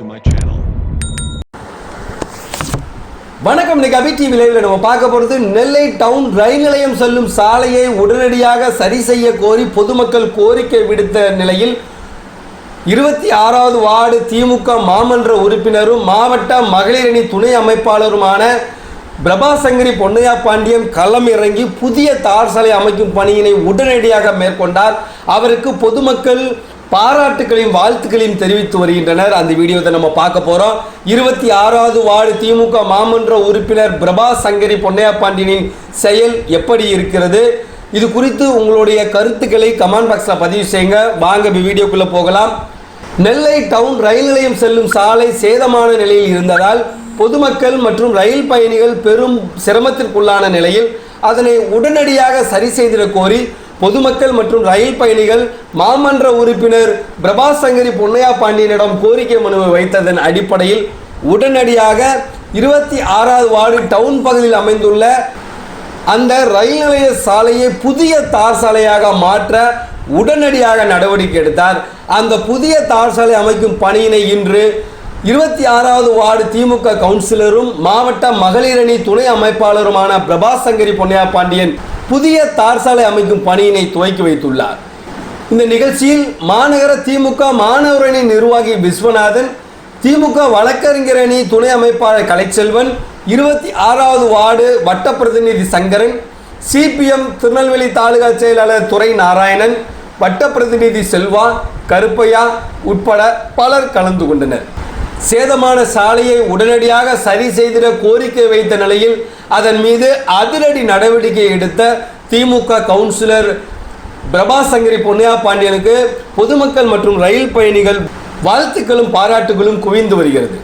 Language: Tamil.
to my channel. வணக்கம் இன்னைக்கு அபி டிவி லைவ்ல நம்ம பார்க்க போகிறது நெல்லை டவுன் ரயில் நிலையம் செல்லும் சாலையை உடனடியாக சரி செய்ய கோரி பொதுமக்கள் கோரிக்கை விடுத்த நிலையில் இருபத்தி ஆறாவது வார்டு திமுக மாமன்ற உறுப்பினரும் மாவட்ட மகளிரணி துணை அமைப்பாளருமான பிரபாசங்கரி பொன்னையா பாண்டியன் களம் இறங்கி புதிய தார் சாலை அமைக்கும் பணியினை உடனடியாக மேற்கொண்டார் அவருக்கு பொதுமக்கள் பாராட்டுகளையும் வாழ்த்துக்களையும் தெரிவித்து வருகின்றனர். அந்த வீடியோவை நம்ம பார்க்க போகிறோம் இருபத்தி ஆறாவது வார்டு திமுக மாமன்ற உறுப்பினர் பிரபா சங்கரி பொன்னையா பாண்டியனின் செயல் எப்படி இருக்கிறது? இது குறித்து உங்களுடைய கருத்துக்களை கமெண்ட் பாக்ஸில் பதிவு செய்யுங்க. வாங்க வீடியோக்குள்ளே போகலாம். நெல்லை டவுன் ரயில் நிலையம் செல்லும் சாலை சேதமான நிலையில் இருந்ததால் பொதுமக்கள் மற்றும் ரயில் பயணிகள் பெரும் சிரமத்திற்குள்ளான நிலையில் அதனை உடனடியாக சரி செய்திட கோரி பொதுமக்கள் மற்றும் ரயில் பயணிகள் மாமன்ற உறுப்பினர் பிரபாசங்கரி பொன்னையா பாண்டியனிடம் கோரிக்கை மனுவை வைத்ததன் அடிப்படையில் உடனடியாக இருபத்தி ஆறாவது வார்டு டவுன் பகுதியில் அமைந்துள்ள அந்த ரயில் நிலைய சாலையை புதிய தார் சாலையாக மாற்ற உடனடியாக நடவடிக்கை எடுத்தார். அந்த புதிய தார் சாலை அமைக்கும் பணியினை இன்று இருபத்தி ஆறாவது வார்டு திமுக கவுன்சிலரும் மாவட்ட மகளிரணி துணை அமைப்பாளருமான பிரபாசங்கரி பொன்னையா பாண்டியன் புதிய தார் சாலை அமைக்கும் பணியினை துவக்கி வைத்துள்ளார். இந்த நிகழ்ச்சியில் மாநகர திமுக மாணவரணி நிர்வாகி விஸ்வநாதன் திமுக வழக்கறிஞரணி துணை அமைப்பாளர் கலைச்செல்வன் இருபத்தி ஆறாவது வார்டு வட்ட பிரதிநிதி சங்கரன் சிபிஎம் திருநெல்வேலி தாலுகா செயலாளர் துறை நாராயணன் வட்ட பிரதிநிதி செல்வா கருப்பையா உட்பட பலர் கலந்து கொண்டனர். சேதமான சாலையை உடனடியாக சரி செய்திட கோரிக்கை வைத்த நிலையில் அதன் மீது அதிரடி நடவடிக்கை எடுத்த திமுக கவுன்சிலர் பிரபாசங்கரி பொன்னையா பாண்டியனுக்கு பொதுமக்கள் மற்றும் ரயில் பயணிகள் வாழ்த்துக்களும் பாராட்டுகளும் குவிந்து வருகிறது.